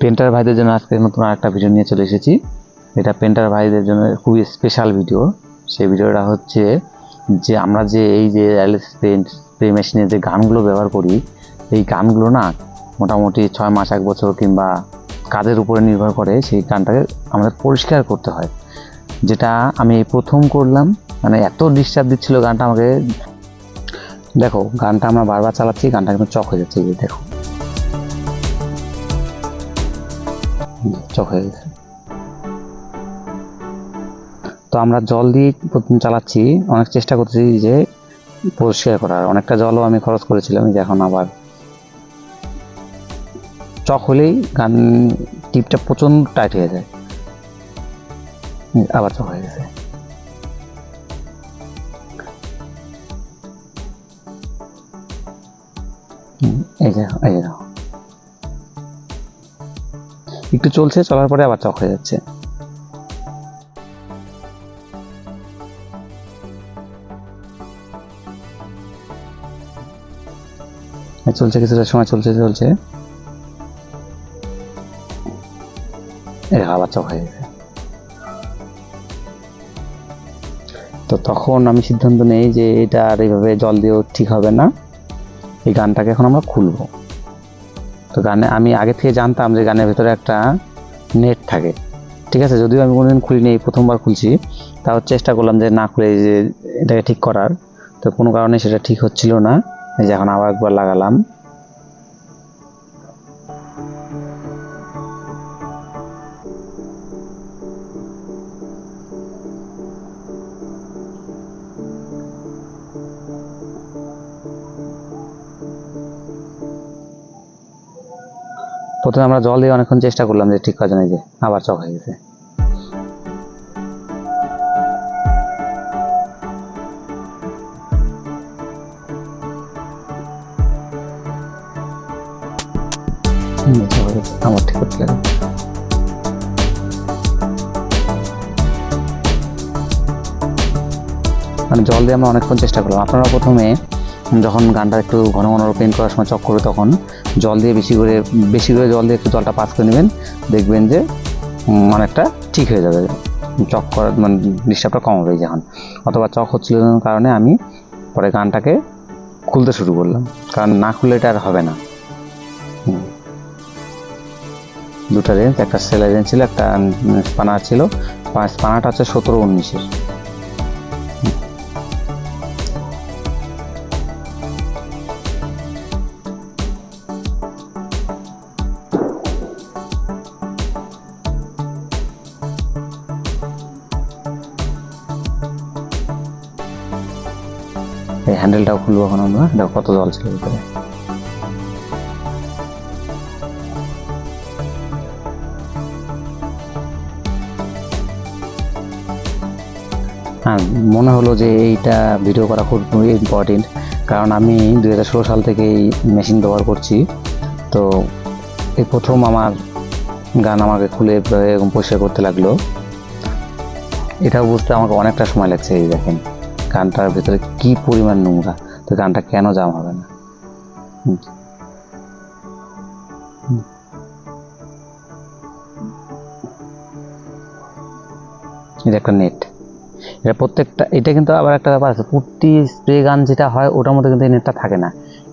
Painter ভাইদের জন্য আজকে নতুন একটা ভিডিও নিয়ে চলে এসেছি। এটা পেন্টার ভাইদের জন্য খুবই স্পেশাল ভিডিও সেই ভিডিওটা হচ্ছে যে আমরা যে এই যে পেন্ট স্প্রে মেশিনে যে গানগুলো ব্যবহার করি, এই গানগুলো না মোটামুটি ছয় মাস, এক বছর কিংবা কাজের উপরে নির্ভর করে, সেই গানটাকে আমাদের পরিষ্কার করতে হয়। যেটা আমি প্রথম করলাম মানে এত ডিস্টার্ব দিচ্ছিল গানটা আমাকে। দেখো, গানটা আমরা বারবার চালাচ্ছি, গানটা কিন্তু চক হয়ে যাচ্ছে দেখো। চক হয়ে গেছে তো আমরা জল দিয়ে প্রথম চালাচ্ছি, অনেক চেষ্টা করতেছি যে পরিষ্কার করার। অনেকটা জলও আমি খরচ করেছিলাম যে এখন আবার। চক হলেই গান টিপটা প্রচণ্ড টাইট হয়ে যায়। আবার চক হয়ে গেছে। এই যে, এই দেখো। একটু চলছে, চলার পরে আবার চক হয়ে যাচ্ছে। এই চলছে কিছুটা সময়, চলছে চলছে। আবার চক হয়ে গেছে। তো তখন আমি সিদ্ধান্ত নেই যে এটা আর এইভাবে জল দিয়েও ঠিক হবে না। এই গানটাকে এখন আমরা খুলবো। তো গানে আমি আগে থেকে জানতাম যে গানের ভেতরে একটা নেট থাকে। ঠিক আছে? যদিও আমি কোনোদিন খুলিনি, এই প্রথমবার খুলছি। তাও চেষ্টা করলাম যে না খুলে যে এটাকে ঠিক করার। তো কোনো কারণে সেটা ঠিক হচ্ছিল না। এই যে এখন আবার একবার লাগালাম। প্রথমে আমরা জল দিয়ে অনেকক্ষণ চেষ্টা করলাম যে ঠিক কাজ নেই যে আবার চক হয়ে গেছে। আবার ঠিক মানে জল দিয়ে আমরা অনেকক্ষণ চেষ্টা করলাম। আপনারা প্রথমে যখন গানটা একটু ঘন ঘন পেন্ট করার সময় চক করবে তখন জল দিয়ে বেশি করে বেশি করে জল দিয়ে একটু জলটা পাস করে নেবেন, দেখবেন যে অনেকটা ঠিক হয়ে যাবে। চক করার মানে ডিস্টার্বটা কম হবে যখন অথবা চক হচ্ছিল কারণে আমি পরে গানটাকে খুলতে শুরু করলাম। কারণ না খুললে এটা আর হবে না। দুটা রেঞ্জ একটা সেলাই রেঞ্জ ছিল, একটা স্পানার ছিল। স্পানারটা হচ্ছে সতেরো উনিশের। এই হ্যান্ডেলটাও খুলবো এখন আমরা। দেখো কত জল ছিল ভিতরে। হ্যাঁ মনে হলো যে এইটা ভিডিও করা খুব ইম্পর্টেন্ট কারণ আমি দু হাজার ষোলো সাল থেকে এই মেশিন ব্যবহার করছি। তো এই প্রথম আমার গান আমাকে খুলে এরকম পরিষ্কার করতে লাগল। এটাও বুঝতে আমাকে অনেকটা সময় লাগছে এই দেখেন। গানটার ভেতরে কি পরিমাণ নোংরা, তো গানটা কেন জাম হবে না। এটা একটা নেট এটা প্রত্যেকটা, এটা কিন্তু আবার একটা ব্যাপার আছে পুট্টি স্প্রে গান যেটা হয়, ওটার মধ্যে কিন্তু এই নেটটা থাকে না।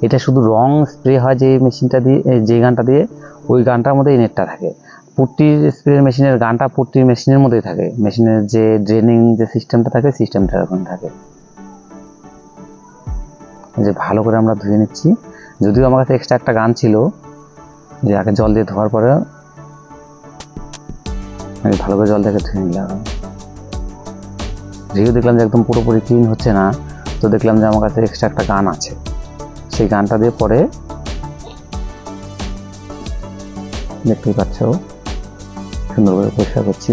এটা শুধু রং স্প্রে হয় যে মেশিনটা দিয়ে যে গানটা দিয়ে, ওই গানটার মধ্যে এই নেটটা থাকে। পুট্টির স্প্রে মেশিনের গানটা পুট্টির মেশিনের মধ্যেই থাকে। মেশিনের যে ড্রেনিং যে সিস্টেমটা থাকে সিস্টেমটা এরকম থাকে। যে ভালো করে আমরা ধুয়ে নিচ্ছি। যদিও আমার কাছে এক্সট্রা একটা গান ছিল, যে আগে জল দিয়ে ধোয়ার পরে আমি ভালো করে জল থেকে ধুয়ে নিলাম। যেহেতু দেখলাম যে একদম পুরোপুরি ক্লিন হচ্ছে না, তো দেখলাম যে আমার কাছে এক্সট্রা একটা গান আছে। সেই গানটা দিয়ে পরে দেখতেই পাচ্ছ। সুন্দর করে পরিষ্কার করছি।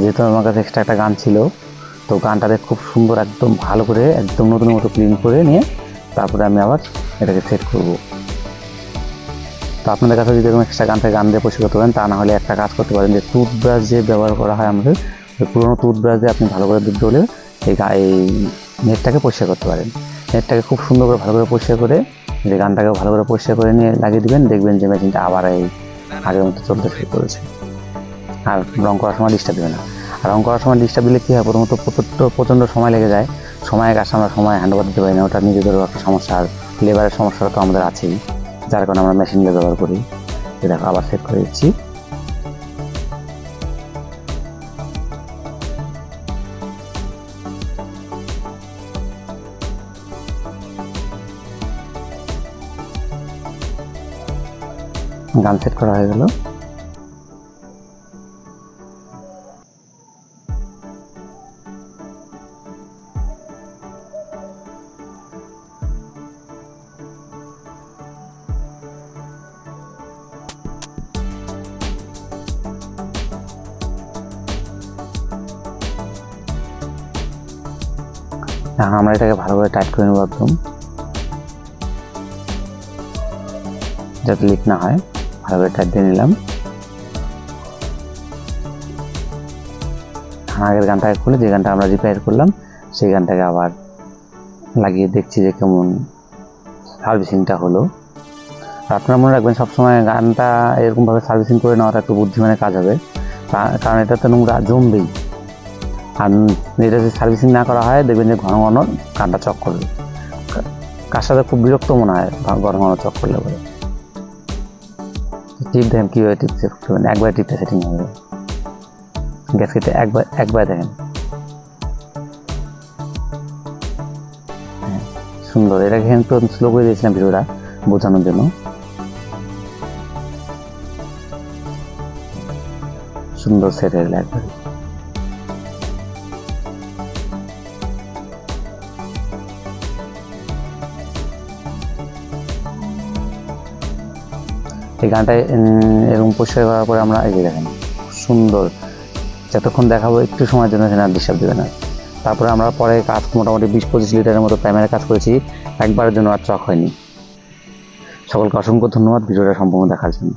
যেহেতু আমার কাছে এক্সট্রা একটা গান ছিল, তো গানটাতে খুব সুন্দর একদম ভালো করে, একদম নতুন মতো ক্লিন করে নিয়ে তারপরে আমি আবার এটাকে সেট করব। তো আপনাদের কাছে যদি এরকম এক্সট্রা গান থেকে, গান দিয়ে পরিষ্কার করতে পারেন, তা না হলে একটা কাজ করতে পারেন যে টুথব্রাশ যে ব্যবহার করা হয় আমাদের পুরোনো টুথব্রাশ দিয়ে আপনি ভালো করে দুধ ডলে এই গা- এই নেটটাকে পরিষ্কার করতে পারেন। নেটটাকে খুব সুন্দর করে ভালো করে পরিষ্কার করে যে গানটাকে ভালো করে পরিষ্কার করে নিয়ে লাগিয়ে দিবেন, দেখবেন যে মেশিনটা আবার এই আগের মতো চলতে শুরু করেছে। আর রং করার সময় ডিস্টার্ব দেবে না। আর রং করার সময় ডিস্টার্ব দিলে কী হয়? প্রথমত প্রচণ্ড প্রচণ্ড সময় লেগে যায়। সময় কাছে আমরা সময় হ্যান্ড ওভার দিতে পারি না। ওটা নিজেদেরও একটা সমস্যা। আর লেবারের সমস্যাটা তো আমাদের আছেই। যার কারণে আমরা মেশিন ব্যবহার করি। দেখো, আবার সেট করে দিচ্ছি। গান সেট করা হয়ে গেল। এখন আমরা এটাকে ভালো করে টাইট করে নেব একদম। যাতে লিক না হয়। ভালো করে টাইট দিয়ে নিলাম। আগের গানটাকে খুলে যে গানটা আমরা রিপেয়ার করলাম, সেই গানটাকে আবার লাগিয়ে দেখছি যে কেমন সার্ভিসিংটা হলো। আপনারা মনে রাখবেন সবসময় গানটা এরকমভাবে সার্ভিসিং করে নেওয়াটা একটু বুদ্ধিমানের কাজ হবে। কারণ এটাতে নোংরা জমবেই। আর এটা যদি সার্ভিসিং না করা হয়, দেখবেন যে ঘন ঘন গানটা চক করবে। কার সাথে খুব বিরক্ত মনে হয় ঘন ঘন চক করলে পরে। টিপ দেখেন কীভাবে টিপ সেট করবেন একবার টিপটা সেটিং হবে গ্যাস কেটে একবার একবার দেখেন। সুন্দর। সুন্দর এটাকে তো স্লো করে দিয়েছিলাম ভিডিওটা বোঝানোর জন্য। সুন্দর সেট হয়ে এই গানটা এরকম পরিষ্কার করার পরে আমরা এই যে দেখেন সুন্দর। যতক্ষণ দেখাবো, একটু সময়ের জন্য সেখানে ডিস্টার্ব দেবে না। তারপরে আমরা পরে কাজ মোটামুটি বিশ পঁচিশ লিটারের মতো প্রাইমারি কাজ করেছি। একবারের জন্য আর চক হয়নি। সকলকে অসংখ্য ধন্যবাদ ভিডিওটা সম্পূর্ণ দেখার জন্য।